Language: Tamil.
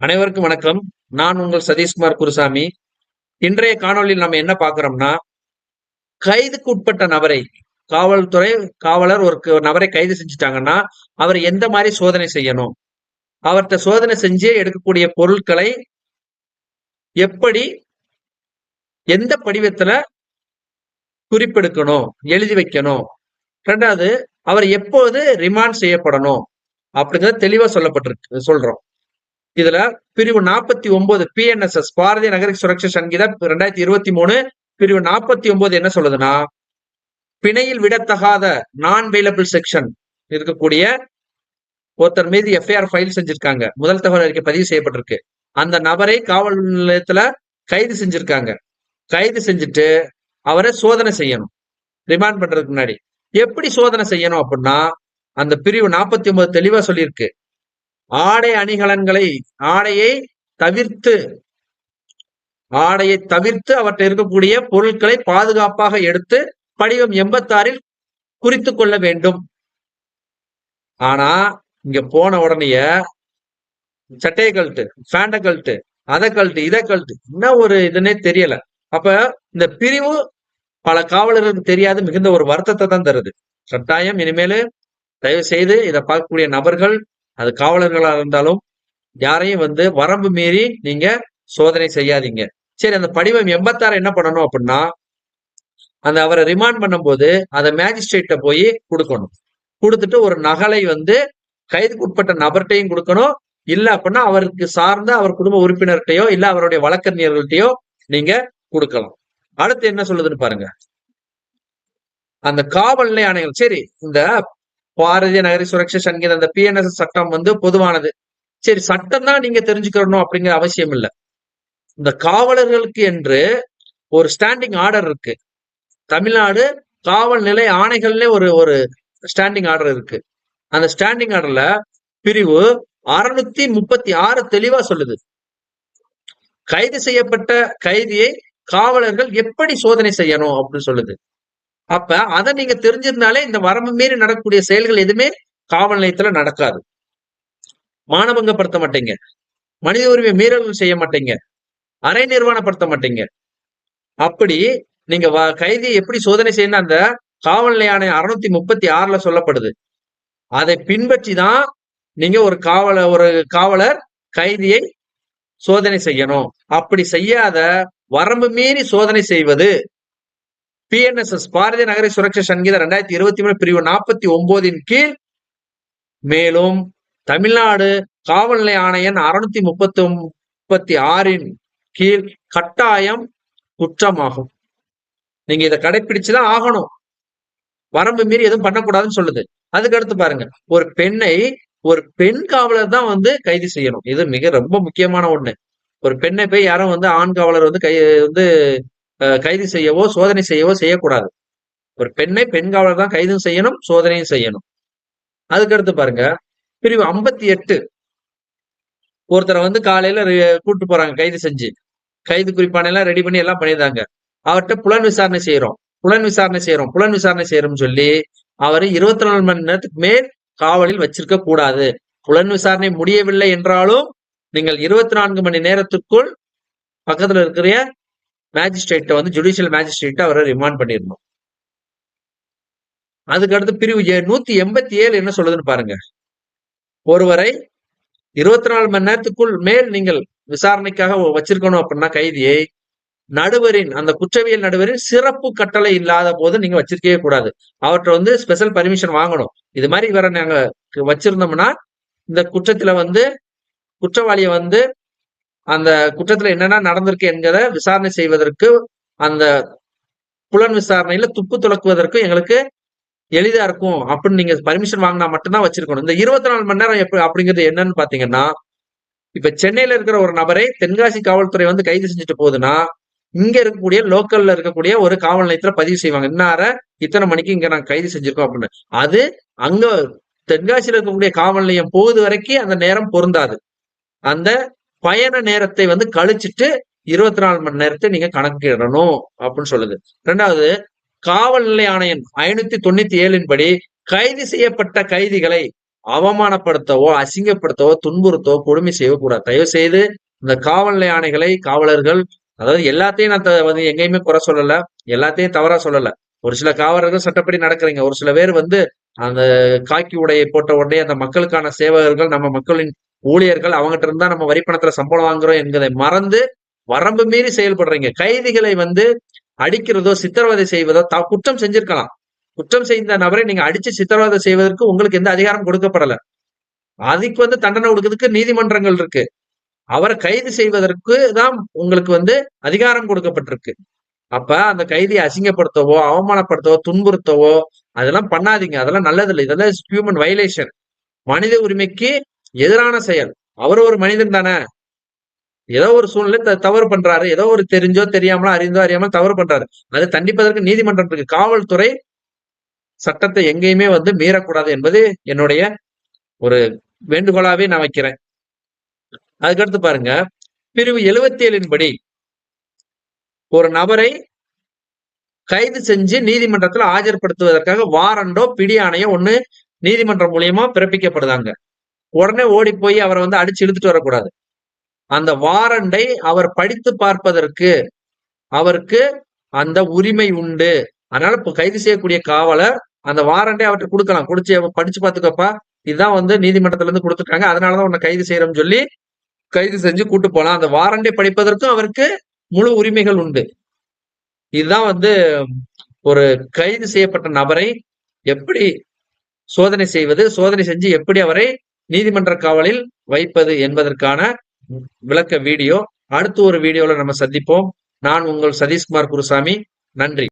அனைவருக்கும் வணக்கம். நான் உங்கள் சதீஷ்குமார் குருசாமி. இன்றைய காணொளியில் நம்ம என்ன பார்க்குறோம்னா கைதுக்கு உட்பட்ட நபரை காவல்துறை காவலர் ஒரு க- நபரை கைது செஞ்சுட்டாங்கன்னா அவர் எந்த மாதிரி சோதனை செய்யணும்? அவர்கிட்ட சோதனை செஞ்சு எடுக்கக்கூடிய பொருட்களை எப்படி எந்த படிவத்துல குறிப்பெடுக்கணும் எழுதி வைக்கணும்? ரெண்டாவது அவர் எப்போது ரிமாண்ட் செய்யப்படணும்? அப்படிங்கிறத தெளிவா சொல்லப்பட்டிருக்கு சொல்றோம். இதுல பிரிவு நாற்பத்தி ஒன்பது பிஎன்எஸ்எஸ் பாரதிய நகர சுரக்ஷா சங்கீதா ரெண்டாயிரத்தி இருபத்தி மூணு பிரிவு நாற்பத்தி ஒன்பது என்ன சொல்லுதுன்னா பிணையில் விடத்தகாத நான் வெயிலபிள் செக்ஷன் இருக்கக்கூடிய ஒருத்தர் மீது எஃப்ஐஆர் ஃபைல் செஞ்சிருக்காங்க. முதல் தகவல் அறிக்கை பதிவு செய்யப்பட்டிருக்கு. அந்த நபரை காவல் நிலையத்துல கைது செஞ்சிருக்காங்க. கைது செஞ்சுட்டு அவரை சோதனை செய்யணும். ரிமாண்ட் பண்றதுக்கு முன்னாடி. எப்படி சோதனை செய்யணும் அப்படின்னா அந்த பிரிவு நாற்பத்தி ஒன்பது தெளிவா சொல்லியிருக்கு. ஆடை அணிகலன்களை ஆடையை தவிர்த்து ஆடையை தவிர்த்து அவற்றை இருக்கக்கூடிய பொருட்களை பாதுகாப்பாக எடுத்து படிவம் எண்பத்தாறில் குறித்து கொள்ள வேண்டும். ஆனா இங்க போன உடனேயே சட்டையை கழட்டு ஃபேண்டை கழட்டு அதை கழட்டு இதை கழட்டு என்ன ஒரு இதுன்னே தெரியல. அப்ப இந்த பிரிவு பல காவலர்களுக்கு தெரியாத மிகுந்த ஒரு வருத்தத்தை தான் தருது. கட்டாயம் இனிமேலு தயவு செய்து இதை பார்க்கக்கூடிய நபர்கள் அது காவலர்களா இருந்தாலும் யாரையும் வந்து வரம்பு மீறி நீங்க சோதனை செய்யாதீங்க. சரி அந்த படிவம் எண்பத்தாறு என்ன பண்ணணும் அப்படின்னா அந்த அவரை ரிமாண்ட் பண்ணும்போது அதை மேஜிஸ்ட்ரேட்ட போய் கொடுக்கணும். கொடுத்துட்டு ஒரு நகலை வந்து கைதுக்கு உட்பட்ட நபர்கிட்டையும் கொடுக்கணும். இல்ல அப்படின்னா அவருக்கு சார்ந்த அவர் குடும்ப உறுப்பினர்கிட்டயோ இல்ல அவருடைய வழக்கறிஞர்கள்ட்டையோ நீங்க கொடுக்கலாம். அடுத்து என்ன சொல்லுதுன்னு பாருங்க. அந்த காவல் நிலைய ஆணைகள் சரி இந்த பாரதிய நகரி சுரக்ஷா சங்கீத அந்த பிஎன்எஸ் சட்டம் வந்து பொதுவானது. சரி சட்டம் தான் நீங்க தெரிஞ்சுக்கணும் அப்படிங்கிற அவசியம் இல்லை. இந்த காவலர்களுக்கு என்று ஒரு ஸ்டாண்டிங் ஆர்டர் இருக்கு. தமிழ்நாடு காவல் நிலை ஆணைகள்ல ஒரு ஒரு ஸ்டாண்டிங் ஆர்டர் இருக்கு. அந்த ஸ்டாண்டிங் ஆர்டர்ல பிரிவு அறுநூத்தி முப்பத்தி ஆறு தெளிவா சொல்லுது. கைது செய்யப்பட்ட கைதியை காவலர்கள் எப்படி சோதனை செய்யணும் அப்படின்னு சொல்லுது. அப்ப அதை நீங்க தெரிஞ்சிருந்தாலே இந்த வரம்பு மீறி நடக்கக்கூடிய செயல்கள் எதுவுமே காவல் நிலையத்துல நடக்காது. மானபங்கப்படுத்த மாட்டீங்க. மனித உரிமை மீறல்கள் செய்ய மாட்டீங்க. அரை நிர்வாணப்படுத்த மாட்டீங்க. அப்படி நீங்க வ- கைதியை எப்படி சோதனை செய்யணும் அந்த காவல் நிலைய ஆணையம் அறுநூத்தி முப்பத்தி ஆறுல சொல்லப்படுது. அதை பின்பற்றி தான் நீங்க ஒரு காவல ஒரு காவலர் கைதியை சோதனை செய்யணும். அப்படி செய்யாத வரம்பு மீறி சோதனை செய்வது பிஎன்எஸ்எஸ் பாரதிய நகர சுரக்ஷா சங்கீத ரெண்டாயிரத்தி இருபத்தி மூணு பிரிவு நாற்பத்தி ஒன்பதின் கீழ். மேலும் தமிழ்நாடு காவல்நிலை ஆணையன் அறுநூத்தி முப்பத்தி முப்பத்தி ஆறின் கீழ் கட்டாயம் குற்றமாகும். நீங்க இதை கடைபிடிச்சுதான் ஆகணும். வரம்பு மீறி எதுவும் பண்ணக்கூடாதுன்னு சொல்லுது. அதுக்கு அடுத்து பாருங்க ஒரு பெண்ணை ஒரு பெண் காவலர் தான் வந்து கைது செய்யணும். இது மிக ரொம்ப முக்கியமான ஒண்ணு. ஒரு பெண்ணை போய் யாரும் வந்து ஆண் காவலர் வந்து கை வந்து கைது செய்யவோ சோதனை செய்யவோ செய்யக்கூடாது. ஒரு பெண்ணை பெண் காவலர் தான் கைதும் செய்யணும் சோதனையும் செய்யணும். அதுக்கு அடுத்து பாருங்க பிரிவு ஐம்பத்தி எட்டு. ஒருத்தரை வந்து காலையில கூப்பிட்டு போறாங்க கைது செஞ்சு. கைது குறிப்பான எல்லாம் ரெடி பண்ணி எல்லாம் பண்ணியிருந்தாங்க அவர்கிட்ட புலன் விசாரணை செய்யறோம் புலன் விசாரணை செய்யறோம் புலன் விசாரணை செய்யறோம்னு சொல்லி அவரை இருபத்தி நாலு மணி நேரத்துக்கு மேல் காவலில் வச்சிருக்க கூடாது. புலன் விசாரணை முடியவில்லை என்றாலும் நீங்கள் இருபத்தி நான்கு மணி நேரத்துக்குள் பக்கத்துல இருக்கிற மேஜிஸ்ட்ரேட்டை வந்து ஜுடிஷியல் மேஜிஸ்ட்ரேட்டை அவரை ரிமாண்ட் பண்ணிடணும். அதுக்கடுத்து பிரிவு ஏ- நூத்தி எண்பத்தி ஏழு என்ன சொல்லுதுன்னு பாருங்க. ஒருவரை இருபத்தி நாலு மணி நேரத்துக்குள் மேல் நீங்கள் விசாரணைக்காக வச்சிருக்கணும் அப்படின்னா கைதியை நடுவரின் அந்த குற்றவியல் நடுவரின் சிறப்பு கட்டளை இல்லாத போது நீங்க வச்சிருக்கவே கூடாது. அவற்றை வந்து ஸ்பெஷல் பர்மிஷன் வாங்கணும். இது மாதிரி இவரை நாங்க வச்சிருந்தோம்னா இந்த குற்றத்துல வந்து குற்றவாளியை வந்து அந்த குற்றத்துல என்னென்ன நடந்திருக்கு என்கிறத விசாரணை செய்வதற்கு அந்த புலன் விசாரணையில துப்பு துலக்குவதற்கு எங்களுக்கு எளிதா இருக்கும் அப்படின்னு நீங்க பர்மிஷன் வாங்கினா மட்டும்தான் வச்சிருக்கணும். இந்த இருபத்தி நாலு மணி நேரம் எப்படி அப்படிங்கிறது என்னன்னு பாத்தீங்கன்னா இப்ப சென்னையில இருக்கிற ஒரு நபரை தென்காசி காவல்துறை வந்து கைது செஞ்சுட்டு போகுதுன்னா இங்க இருக்கக்கூடிய லோக்கல்ல இருக்கக்கூடிய ஒரு காவல் நிலையத்துல பதிவு செய்வாங்க. இன்னார இத்தனை மணிக்கு இங்க நாங்க கைது செஞ்சிருக்கோம் அப்படின்னு. அது அங்க தென்காசியில இருக்கக்கூடிய காவல் நிலையம் போகுது வரைக்கும் அந்த நேரம் பொருந்தாது. அந்த பயண நேரத்தை வந்து கழிச்சிட்டு இருபத்தி நாலு மணி நேரத்தை நீங்க கணக்கிடணும் அப்படின்னு சொல்லுது. ரெண்டாவது காவல் நிலைய ஆணையம் ஐநூத்தி தொண்ணூத்தி ஏழின் படி கைது செய்யப்பட்ட கைதிகளை அவமானப்படுத்தவோ அசிங்கப்படுத்தவோ துன்புறுத்தவோ கொடுமை செய்யவோ கூடாது தயவு செய்து இந்த காவல்நிலை ஆணைகளை காவலர்கள் அதாவது எல்லாத்தையும் நான் த- வந்து எங்கேயுமே குறை சொல்லல எல்லாத்தையும் தவறா சொல்லல. ஒரு சில காவலர்கள் சட்டப்படி நடக்கிறீங்க. ஒரு சில பேர் வந்து அந்த காக்கி உடையை போட்ட உடனே அந்த மக்களுக்கான சேவகர்கள் நம்ம மக்களின் ஊழியர்கள் அவங்ககிட்ட இருந்தா நம்ம வரி பணத்துல சம்பளம் வாங்குறோம் என்பதை மறந்து வரம்பு மீறி செயல்படுறீங்க. கைதிகளை வந்து அடிக்கிறதோ சித்திரவதை செய்வதோ த- குற்றம் செஞ்சிருக்கலாம். குற்றம் செய்த நபரை நீங்க அடிச்சு சித்திரவதை செய்வதற்கு உங்களுக்கு எந்த அதிகாரம் கொடுக்கப்படல. அதுக்கு வந்து தண்டனை கொடுக்கறதுக்கு நீதிமன்றங்கள் இருக்கு. அவரை கைது செய்வதற்கு தான் உங்களுக்கு வந்து அதிகாரம் கொடுக்கப்பட்டிருக்கு. அப்ப அந்த கைதியை அசிங்கப்படுத்தவோ அவமானப்படுத்தவோ துன்புறுத்தவோ அதெல்லாம் பண்ணாதீங்க. அதெல்லாம் நல்லது இல்லை இதெல்லாம் ஹியூமன் வயலேஷன் மனித உரிமைக்கு எதிரான செயல். அவர் ஒரு மனிதன் தானே. ஏதோ ஒரு சூழ்நிலை த- தவறு பண்றாரு. ஏதோ ஒரு தெரிஞ்சோ தெரியாமலோ அறிந்தோ அறியாமல் தவறு பண்றாரு. அதை தண்டிப்பதற்கு நீதிமன்றம் இருக்கு. காவல்துறை சட்டத்தை எங்கேயுமே வந்து மீறக்கூடாது என்பது என்னுடைய ஒரு வேண்டுகோளாவே நான் வைக்கிறேன். அதுக்கடுத்து பாருங்க. பிரிவு எழுபத்தி ஏழின் படி ஒரு நபரை கைது செஞ்சு நீதிமன்றத்துல ஆஜர்படுத்துவதற்காக வாரண்டோ பிடியாணையோ ஒண்ணு நீதிமன்றம் மூலியமா பிறப்பிக்கப்படுதாங்க. உடனே ஓடி போய் அவரை வந்து அடிச்சு இழுத்துட்டு வரக்கூடாது. அந்த வாரண்டை அவர் படித்து பார்ப்பதற்கு அவருக்கு அந்த உரிமை உண்டு. அதனால இப்ப கைது செய்யக்கூடிய காவலர் அந்த வாரண்டை அவர்கிட்ட கொடுக்கலாம். கொடுத்து படிச்சு பார்த்துக்கப்பா. இதுதான் வந்து நீதிமன்றத்துல இருந்து கொடுத்துருக்காங்க அதனாலதான் உன்னை கைது செய்யறோம்னு சொல்லி கைது செஞ்சு கூட்டு போலாம். அந்த வாரண்டை படிப்பதற்கும் அவருக்கு முழு உரிமைகள் உண்டு. இதுதான் வந்து ஒரு கைது செய்யப்பட்ட நபரை எப்படி சோதனை செய்வது சோதனை செஞ்சு எப்படி அவரை நீதிமன்ற காவலில் வைப்பது என்பதற்கான விளக்க வீடியோ. அடுத்து ஒரு வீடியோல நம்ம சந்திப்போம். நான் உங்கள் சதீஷ்குமார் குருசாமி. நன்றி.